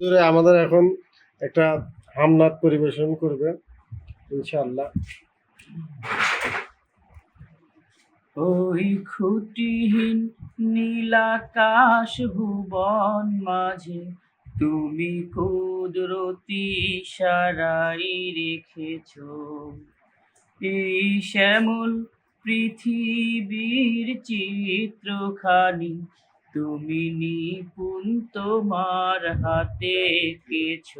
আমাদের এখন একটা হামনাথ পরিবেশন করবে, ইনশাআল্লাহ। ওই খুঁটিহীন নীলাকাশ ভুবন মাঝে তুমি কুদরতি সারাই রেখেছ। এই শ্যামল পৃথিবীর চিত্রখানি তুমি নিপুণ তোমার হাতে কেছ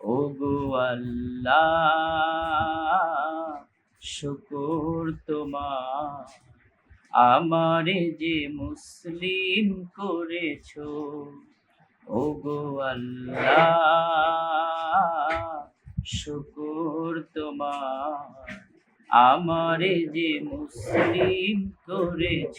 ও গো আল্লাহ, শুকর তোমার। আমারে যে মুসলিম করেছ ও গো আল্লাহ, শুকর তোমার। আমারে যে মুসলিম করেছ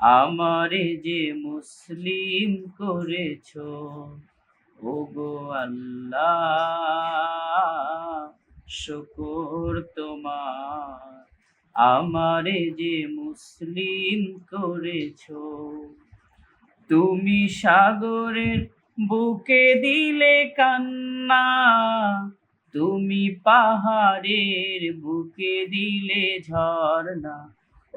আমারে যে মুসলিম করেছ ও গো আল্লাহ, শুকর তোমার। আমারে যে মুসলিম করেছ, তুমি সাগরের বুকে দিলে কান্না, তুমি পাহাড়ের বুকে দিলে ঝর্ণা।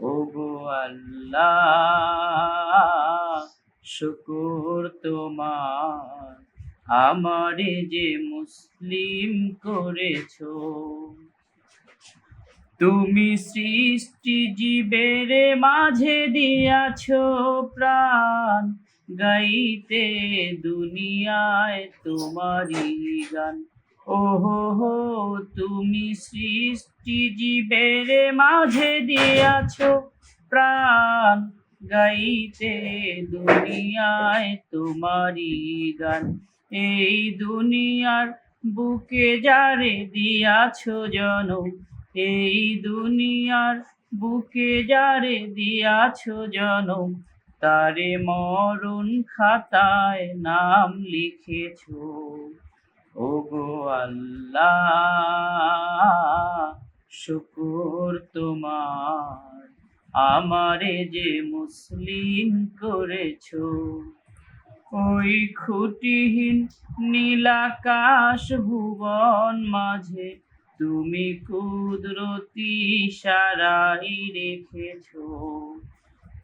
ও গো আল্লাহ, শুকুর তোমার। আমারে যে মুসলিম করেছ, তুমি সৃষ্টি জীবের মাঝে দিয়াছ প্রাণ, গাইতে দুনিয়ায় তোমারই গান। ওহো তুমি সৃষ্টি জীবের মাঝে দিয়াছ প্রাণ, গাইতে দুনিয়ায় তোমারই গান। এই দুনিয়ার বুকে যারে দিয়াছ জনম, এই দুনিয়ার বুকে যারে দিয়াছ জনম, তারে মরণ খাতায় নাম লিখেছ। ও গো আল্লাহ, শুকুর তোমার। আমারে যে মুসলিম করেছ, ওই খুঁটিহীন নীলাকাশ ভুবন মাঝে তুমি কুদরতি সারাই রেখেছ।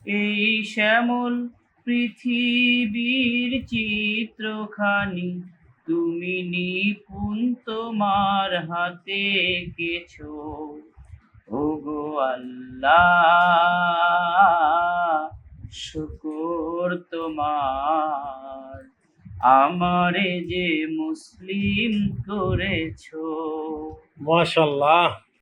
এই শ্যামল পৃথিবীর চিত্রখানি তুমি নিপুণ তোমার হাতে গেছো। ও গো আল্লাহ, শুকর তোমার। আমারে যে মুসলিম করেছ। মাশাল্লাহ